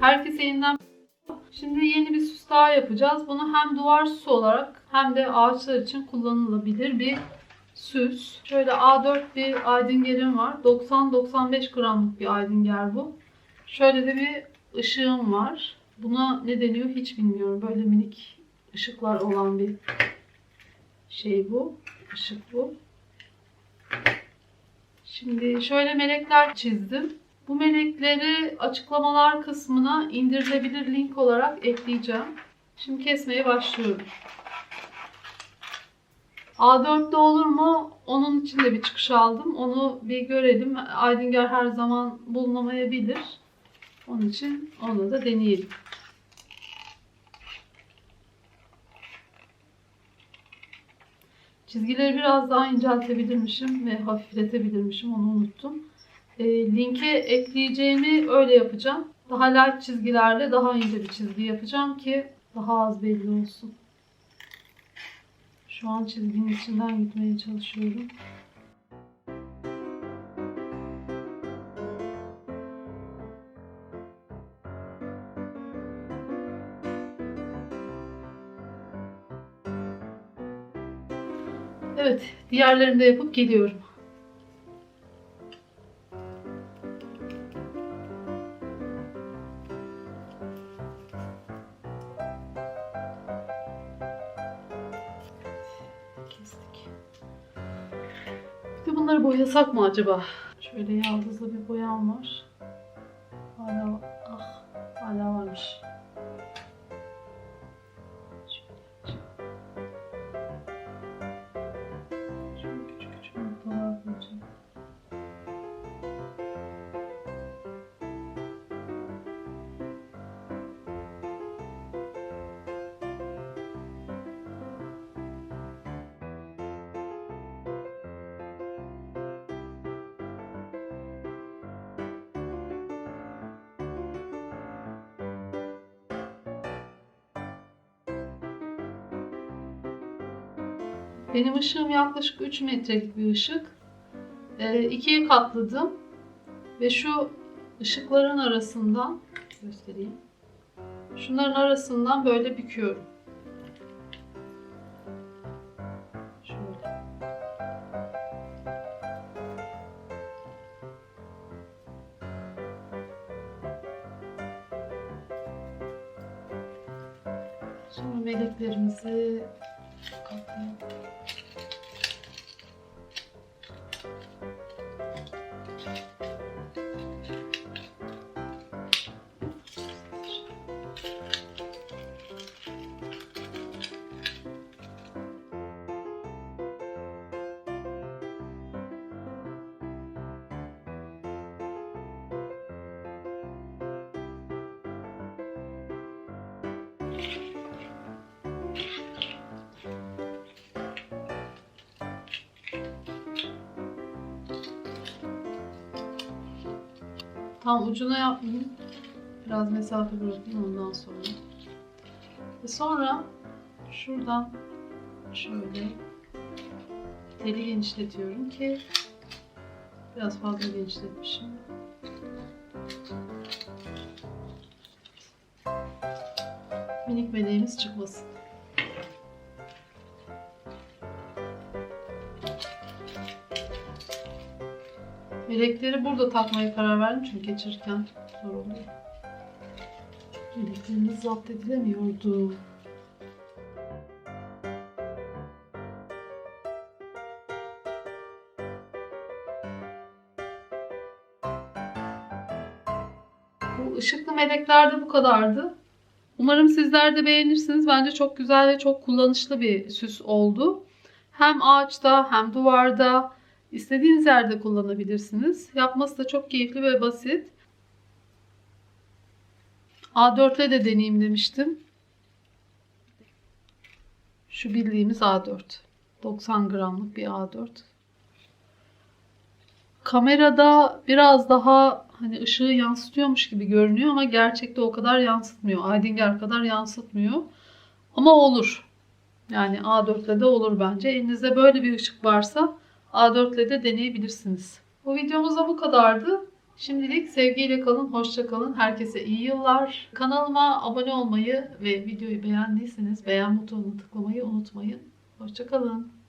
Herkese yeniden Şimdi yeni bir süs daha yapacağız. Bunu hem duvar süsü olarak hem de ağaçlar için kullanılabilir bir süs. Şöyle A4 bir aydıngerim var. 90-95 gramlık bir aydınger bu. Şöyle de bir ışığım var. Buna ne deniyor hiç bilmiyorum. Böyle minik ışıklar olan bir şey bu. Işık bu. Şimdi şöyle melekler çizdim. Bu melekleri açıklamalar kısmına indirilebilir link olarak ekleyeceğim. Şimdi kesmeye başlıyorum. A4'te olur mu? Onun için de bir çıkış aldım. Onu bir görelim. Aydinger her zaman bulunamayabilir. Onun için onu da deneyelim. Çizgileri biraz daha inceltebilirmişim ve hafifletebilirmişim. Onu unuttum. E, linke ekleyeceğimi öyle yapacağım. Daha light çizgilerle daha ince bir çizgi yapacağım ki daha az belli olsun. Şu an çizginin içinden gitmeye çalışıyorum. Evet, diğerlerini de yapıp geliyorum. Bunları boyasak mı acaba? Şöyle yaldızlı bir boyam var. Hala, ah, hala varmış. Benim ışığım yaklaşık 3 metrelik bir ışık. Ee, ikiye katladım. Ve şu ışıkların arasından göstereyim. Şunların arasından böyle büküyorum. Sonra meleklerimizi katlayalım. Tam ucuna yapmayayım. Biraz mesafe bırakayım ondan sonra. Ve sonra şuradan şöyle teli genişletiyorum ki biraz fazla genişletmişim. Minik meleğimiz çıkmasın. Melekleri burada takmaya karar verdim çünkü geçirirken zor oluyor. Meleklerimiz zapt edilemiyordu. Bu ışıklı melekler de bu kadardı. Umarım sizler de beğenirsiniz. Bence çok güzel ve çok kullanışlı bir süs oldu. Hem ağaçta hem duvarda İstediğiniz yerde kullanabilirsiniz. Yapması da çok keyifli ve basit. A4'le de deneyeyim demiştim. Şu bildiğimiz A4. 90 gramlık bir A4. Kamerada biraz daha hani ışığı yansıtıyormuş gibi görünüyor ama gerçekte o kadar yansıtmıyor. Aydinger kadar yansıtmıyor. Ama olur. Yani A4'le de olur bence. Elinizde böyle bir ışık varsa A4 ile de deneyebilirsiniz. Bu videomuz da bu kadardı. Şimdilik sevgiyle kalın, hoşça kalın. Herkese iyi yıllar. Kanalıma abone olmayı ve videoyu beğendiyseniz beğen butonuna tıklamayı unutmayın. Hoşça kalın.